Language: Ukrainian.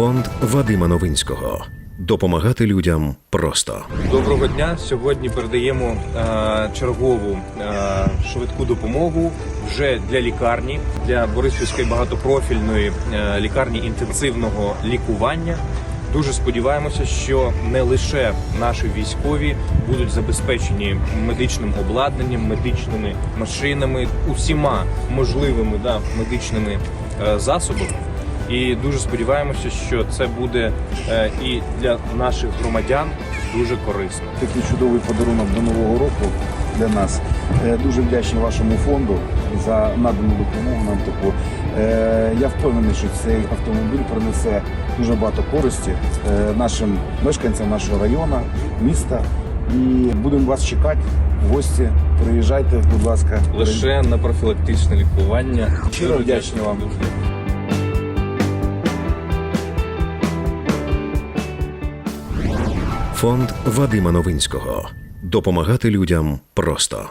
Фонд Вадима Новинського. Допомагати людям просто. Доброго дня. Сьогодні передаємо е, чергову е, швидку допомогу вже для лікарні, для Бориспільської багатопрофільної е, лікарні інтенсивного лікування. Дуже сподіваємося, що не лише наші військові будуть забезпечені медичним обладнанням, медичними машинами, усіма можливими да, медичними е, засобами. І дуже сподіваємося, що це буде е, і для наших громадян дуже корисно. Такий чудовий подарунок до нового року для нас. Е, Дуже вдячні вашому фонду за надану допомогу нам таку. Е, Я впевнений, що цей автомобіль принесе дуже багато користі нашим мешканцям нашого району, міста. І будемо вас чекати гості. Приїжджайте, будь ласка. Лише на профілактичне лікування. Щиро вдячні вам. Фонд Вадима Новинського. Допомагати людям просто.